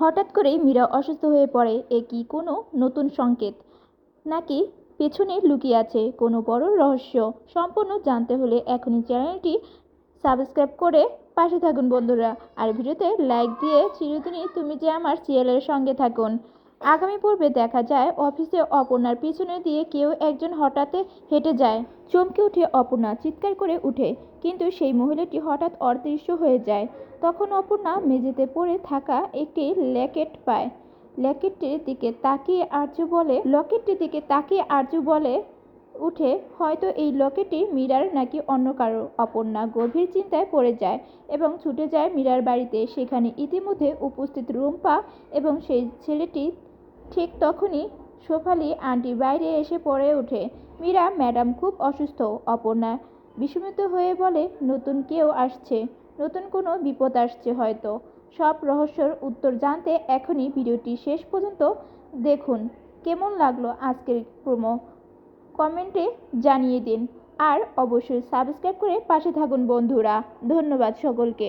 হঠাৎ করেই মীরা অসুস্থ হয়ে পড়ে, এ কি কোনো নতুন সংকেত? নাকি পেছনে লুকিয়ে আছে কোনো বড় রহস্য? সম্পূর্ণ জানতে হলে এখনই চ্যানেলটি সাবস্ক্রাইব করে পাশে থাকুন বন্ধুরা। আর ভিডিওতে লাইক দিয়ে চিরদিনই তুমি যে আমার সিরিয়ালের সঙ্গে থাকুন। আগামী পর্বে দেখা যায় অফিসে অপর্ণার পিছনে দিয়ে কেউ একজন হঠাৎ হেঁটে যায়। চমকে উঠে অপর্ণা চিৎকার করে উঠে, কিন্তু সেই মহিলাটি হঠাৎ অদৃশ্য হয়ে যায়। তখন অপর্ণা মেঝেতে পড়ে থাকা একটি ল্যাকেট পায়। ল্যাকেটটির দিকে তাকিয়ে আর্য বলে, লকেটটির দিকে তাকিয়ে আর্য বলে উঠে, হয়তো এই লকেটটি মীরার নাকি অন্য কারও। অপর্ণা গভীর চিন্তায় পড়ে যায় এবং ছুটে যায় মীরার বাড়িতে। সেখানে ইতিমধ্যে উপস্থিত রুম্পা এবং সেই ছেলেটি ঠিক তখনই সোফালি আন্টি বাইরে এসে পড়ে ওঠে। মীরা, ম্যাডাম খুব অসুস্থ। অপর্ণা বিস্মিত হয়ে বলে, নতুন কেউ আসছে। নতুন কোনো বিপদ আসছে হয়তো। সব রহস্যর উত্তর জানতে এখনই ভিডিওটি শেষ পর্যন্ত দেখুন। কেমন লাগল আজকের প্রোমো? কমেন্টে জানিয়ে দিন। আর অবশ্যই সাবস্ক্রাইব করে পাশে থাকুন বন্ধুরা। ধন্যবাদ সকলকে।